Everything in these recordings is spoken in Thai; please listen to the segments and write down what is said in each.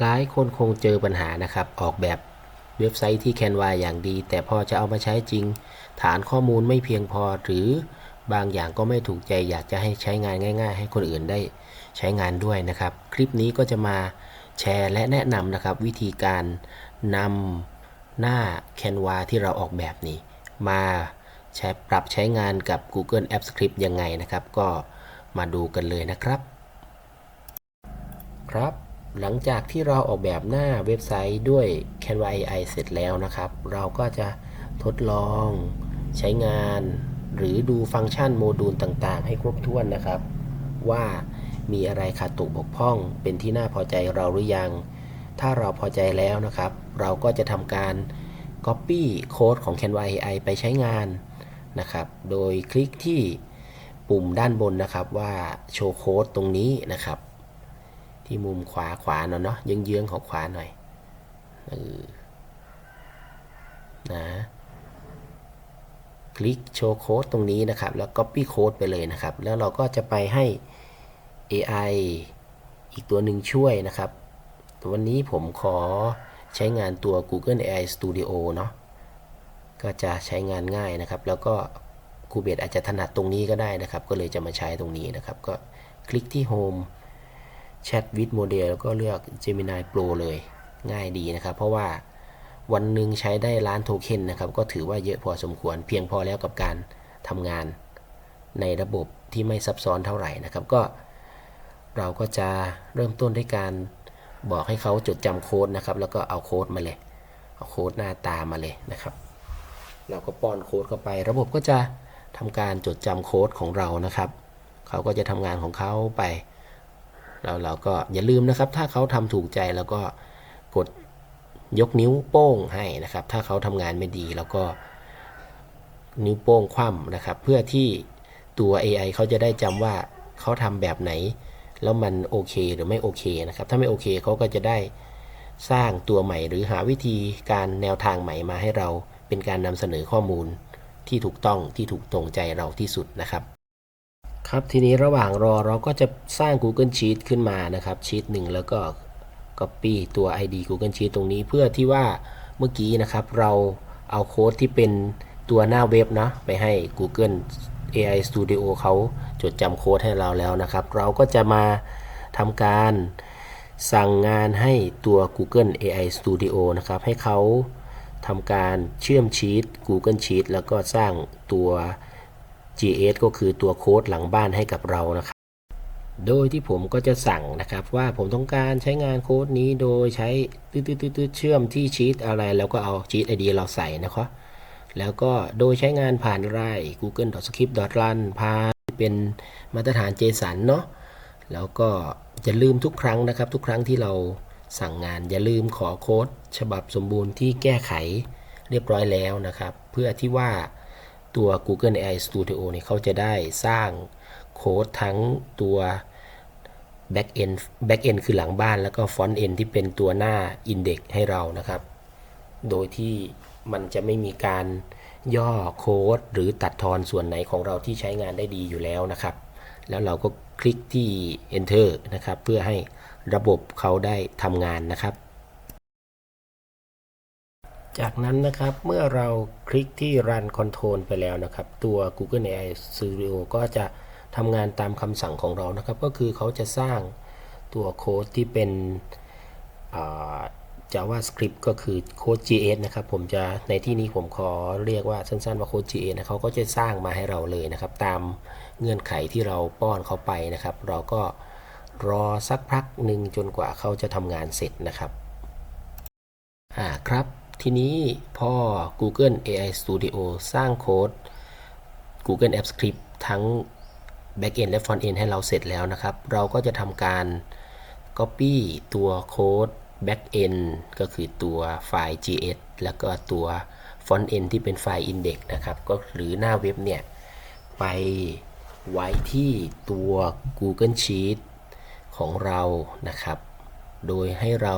หลายคนคงเจอปัญหานะครับ ออกแบบเว็บไซต์ที่ Canva อย่างดี แต่พอจะเอามาใช้จริง ฐานข้อมูลไม่เพียงพอหรือบางอย่างก็ไม่ถูกใจอยากจะให้ใช้งานง่าย ๆ ให้คนอื่นได้ใช้งานด้วยนะครับ คลิปนี้ก็จะมาแชร์และแนะนำนะครับ วิธีการนำหน้า Canva ที่เราออกแบบนี้ มาใช้ปรับใช้งานกับ Google Apps Script ยังไงนะครับ ก็มาดูกันเลยนะครับ ครับ หลังจากที่เราออกแบบหน้าเว็บไซต์ด้วย Canva AI เสร็จแล้วนะครับ เราก็จะทดลองใช้งาน หรือดูฟังก์ชันโมดูลต่างๆ ให้ครบถ้วนนะครับ ว่ามีอะไรขาดตกบกพร่องเป็นที่น่าพอใจเราหรือยัง ถ้าเราพอใจแล้วนะครับ เราก็จะทำการ Copy โค้ดของ Canva AI ไปใช้งานนะครับ โดยคลิกที่ปุ่มด้านบนนะครับว่าโชว์โค้ดตรงนี้นะครับ ที่มุมขวาขวาเนาะเนาะเยื้องๆของขวาหน่อยเออนะคลิกโชว์โค้ดตรงนี้นะครับ แล้ว Copy โค้ดไปเลยนะครับ แล้วเราก็จะไปให้ AI อีกตัวหนึ่งช่วยนะครับ วันนี้ผมขอใช้งานตัว Google AI Studio เนาะก็จะใช้งานง่ายนะครับ แล้วก็คูเบสอาจจะถนัดตรงนี้ก็ได้นะครับ ก็เลยจะมาใช้ตรงนี้นะครับ ก็คลิกที่ Home แชทวิดโมเดลแล้วก็เลือก Gemini Pro เลยง่ายดีนะครับ เพราะว่าวันหนึ่งใช้ได้ล้านโทเค็นนะครับ ก็ถือว่าเยอะพอสมควรเพียงพอแล้วกับการทำงานในระบบที่ไม่ซับซ้อนเท่าไหร่นะครับ ก็เราก็จะเริ่มต้นด้วยการบอกให้เขาจดจำโค้ดนะครับ แล้วก็เอาโค้ดมาเลย เอาโค้ดหน้าตามาเลยนะครับ เราก็ป้อนโค้ดเข้าไป ระบบก็จะทำการจดจำโค้ดของเรานะครับ เขาก็จะทำงานของเขาไป แล้วเราก็อย่าลืมนะครับ ถ้าเขาทำถูกใจแล้วก็กดยกนิ้วโป้งให้นะครับ ถ้าเขาทำงานไม่ดีแล้วก็นิ้วโป้งคว่ำนะครับ เพื่อที่ตัว AI เขาจะได้จำว่าเขาทำแบบไหน แล้วมันโอเคหรือไม่โอเคนะครับ ถ้าไม่โอเคเขาก็จะได้สร้างตัวใหม่หรือหาวิธีการแนวทางใหม่มาให้เราเป็นการนำเสนอข้อมูลที่ถูกต้องที่ถูกตรงใจเราที่สุดนะครับ ครับทีนี้ระหว่างรอเราก็จะสร้าง Google Sheet ขึ้นมานะครับชีตหนึ่งแล้วก็ Copy ตัว ID Google Sheet ตรงนี้เพื่อที่ว่าเมื่อกี้นะครับเราเอาโค้ดที่เป็นตัวหน้าเว็บนะไปให้ Google AI Studio เขาจดจำโค้ดให้เราแล้วนะครับ เราก็จะมาทำการสั่งงานให้ตัว Google AI Studio นะครับ ให้เขาทำการเชื่อมชีต Google Sheet แล้วก็สร้างตัว GS ก็คือตัวโค้ดหลังบ้านให้กับเรานะครับ โดยที่ผมก็จะสั่งนะครับว่าผมต้องการใช้งานโค้ดนี้โดยใช้ตืดๆเชื่อมที่ชีตอะไร แล้วก็เอาชีต ID เราใส่นะครับ แล้วก็โดยใช้งานผ่านไร google.script.run ผ่านเป็นมาตรฐาน JSON เนาะ แล้วก็อย่าลืมทุกครั้งนะครับ ทุกครั้งที่เราสั่งงานอย่าลืมขอโค้ด ฉบับสมบูรณ์ที่แก้ไขเรียบร้อยแล้วนะครับ เพื่อที่ว่า ตัว Google AI Studio เนี่ยเขาจะได้สร้างโค้ดทั้งตัว back end back end คือหลังบ้านแล้วก็ front end ที่เป็นตัวหน้า index ให้เรานะครับ โดยที่มันจะไม่มีการย่อโค้ดหรือตัดทอนส่วนไหนของเราที่ใช้งานได้ดีอยู่แล้วนะครับ แล้วเราก็คลิกที่ enter นะครับ เพื่อให้ระบบเขาได้ทำงานนะครับ จากนั้นนะครับเมื่อเราคลิกที่ Run Control ไปแล้วนะครับ ตัว Google AI Studio ก็จะทำงานตามคำสั่งของเรานะครับ ก็คือเขาจะสร้างตัวโค้ดที่เป็น JavaScript ก็คือโค้ด JS นะครับ ผมจะในที่นี้ผมขอเรียกว่าสั้นๆว่าโค้ด JS นะเขาก็จะสร้างมาให้เราเลยนะครับ ตามเงื่อนไขที่เราป้อนเขาไปนะครับ เราก็รอสักพักหนึ่งจนกว่าเขาจะทำงานเสร็จนะครับอ่าครับ ทีนี้พอ Google AI Studio สร้างโค้ด Google Apps Script ทั้ง Backend และ Frontend ให้เราเสร็จแล้วนะครับ เราก็จะทำการ Copy ตัวโค้ด Backend ก็คือตัวไฟล์ JS แล้วก็ตัว Frontend ที่เป็นไฟล์ Index นะครับ ก็หรือหน้าเว็บเนี่ย ไปไว้ที่ตัว Google Sheet ของเรานะครับ โดยให้เรา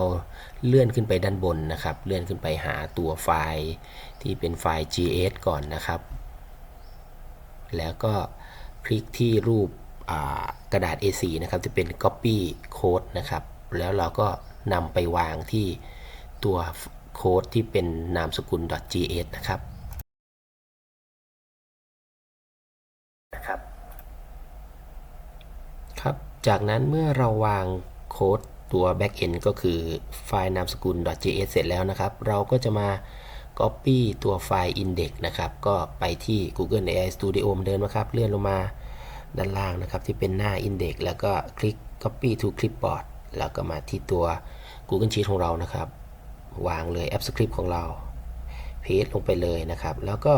เลื่อนขึ้นไปด้านบนนะครับ เลื่อนขึ้นไปหาตัวไฟล์ที่เป็นไฟล์ GS ก่อนนะครับ แล้วก็คลิกที่รูปกระดาษ A4 นะครับ จะเป็น Copy Code นะครับ แล้วเราก็นำไปวางที่ตัวโค้ดที่เป็นนามสกุล .gs นะครับนะครับ ครับ จากนั้นเมื่อเราวางโค้ด ตัว backend ก็คือไฟล์นามสกุล .js เสร็จแล้วนะครับ เราก็จะมา copy ตัวไฟล์ index นะครับ ก็ไปที่ Google AI Studio เหมือนเดิมนะครับ เลื่อนลงมาด้านล่างนะครับ ที่เป็นหน้า index แล้วก็คลิก copy to clipboard แล้วก็มาที่ตัว Google Sheet ของเรานะครับ วางเลย App Script ของเรา paste ลงไปเลยนะครับ แล้วก็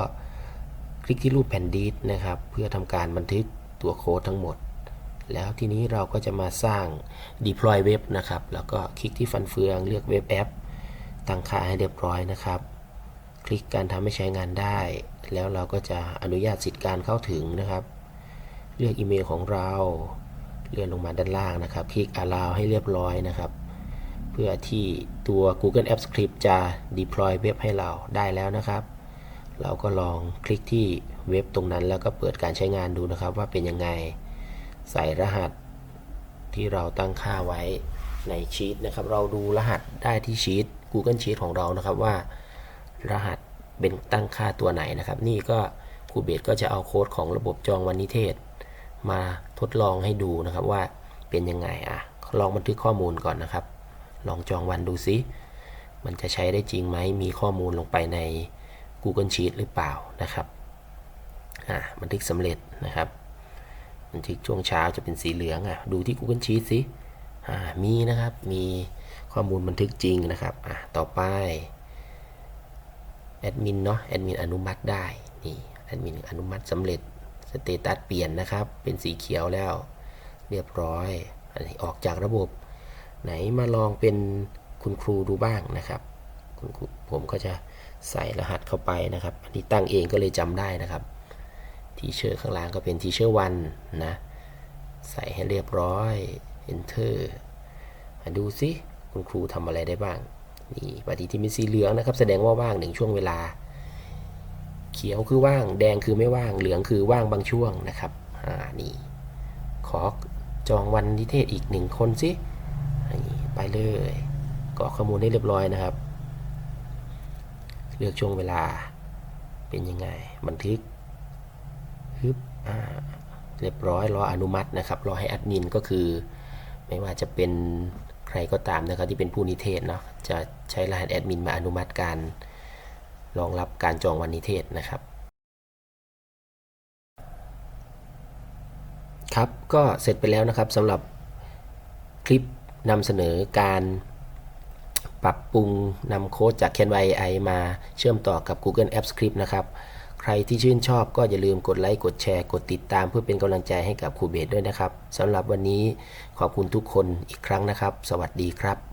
คลิกที่รูปแผ่นดิสนะครับ เพื่อทำการบันทึกตัวโค้ดทั้งหมด แล้วทีนี้เราก็จะมาสร้าง deploy web นะครับ แล้วก็คลิกที่ฟันเฟืองเลือกเว็บแอปตั้งค่าให้เรียบร้อยนะครับ คลิกการทำให้ใช้งานได้ แล้วเราก็จะอนุญาตสิทธิ์การเข้าถึงนะครับ เลือกอีเมลของเราเลื่อนลงมาด้านล่างนะครับ คลิก allow ให้เรียบร้อยนะครับ เพื่อที่ตัว Google apps Script จะ deploy เว็บให้เราได้แล้วนะครับ เราก็ลองคลิกที่เว็บตรงนั้นแล้วก็เปิดการใช้งานดูนะครับว่าเป็นยังไง ใส่รหัสที่เราตั้งค่าไว้ในชีตนะครับ เราดูรหัสได้ที่ชีต Google Sheet ของเรานะครับว่า รหัสเป็นตั้งค่าตัวไหนนะครับ นี่ก็ครูเบสก็จะเอาโค้ดของระบบจองวันนิเทศ มาทดลองให้ดูนะครับว่าเป็นยังไงอะลองบันทึกข้อมูลก่อนนะครับ ลองจองวันดูซิ มันจะใช้ได้จริงไหม มีข้อมูลลงไปใน Google Sheet หรือเปล่านะครับ อะบันทึกสำเร็จนะครับ บันทึกช่วงเช้าจะเป็นสีเหลืองอะดูที่ Google Sheet สิอ่ามีนะครับมีข้อมูลบันทึกจริงนะครับอะต่อไปแอดมินเนาะแอดมินอนุมัติได้นี่แอดมินอนุมัติสำเร็จสเตตัสเปลี่ยนนะครับ เป็นสีเขียวแล้ว เรียบร้อยอันนี้ออกจากระบบ ไหนมาลองเป็นคุณครูดูบ้างนะครับ คุณครูผมก็จะใส่รหัสเข้าไปนะครับ อันนี้ตั้งเองก็เลยจำได้นะครับ ทีเชอร์ข้างล่างก็เป็นทีเชอร์วันนะ ใส่ให้เรียบร้อย enter มาดูซิคุณครูทำอะไรได้บ้าง นี่ปฏิทินเป็นสีเหลืองนะครับ แสดงว่าว่างหนึ่งช่วงเวลา เขียวคือว่าง แดงคือไม่ว่าง เหลืองคือว่างบางช่วงนะครับ อ่า นี่ ขอจองวันนิเทศอีกหนึ่งคนสินี่ไปเลยกรอกข้อมูลให้เรียบร้อยนะครับ เลือกช่วงเวลา เป็นยังไง บันทึก ฮึบเรียบร้อยรออนุมัตินะครับ รอให้แอดมินก็คือ ไม่ว่าจะเป็นใครก็ตามนะครับที่เป็นผู้นิเทศเนาะจะใช้รหัสแอดมินมาอนุมัติการรองรับการจองวันนิเทศนะครับ ครับก็เสร็จไปแล้วนะครับสำหรับคลิปนำเสนอการปรับปรุงนำโค้ดจาก CanVI มาเชื่อมต่อกับ Google Apps Script นะครับ ใครที่ชื่นชอบก็อย่าลืมกดไลค์กดแชร์ กดติดตามเพื่อเป็นกำลังใจให้กับครูเบสด้วยนะครับสำหรับวันนี้ขอบคุณทุกคนอีกครั้งนะครับ สวัสดีครับ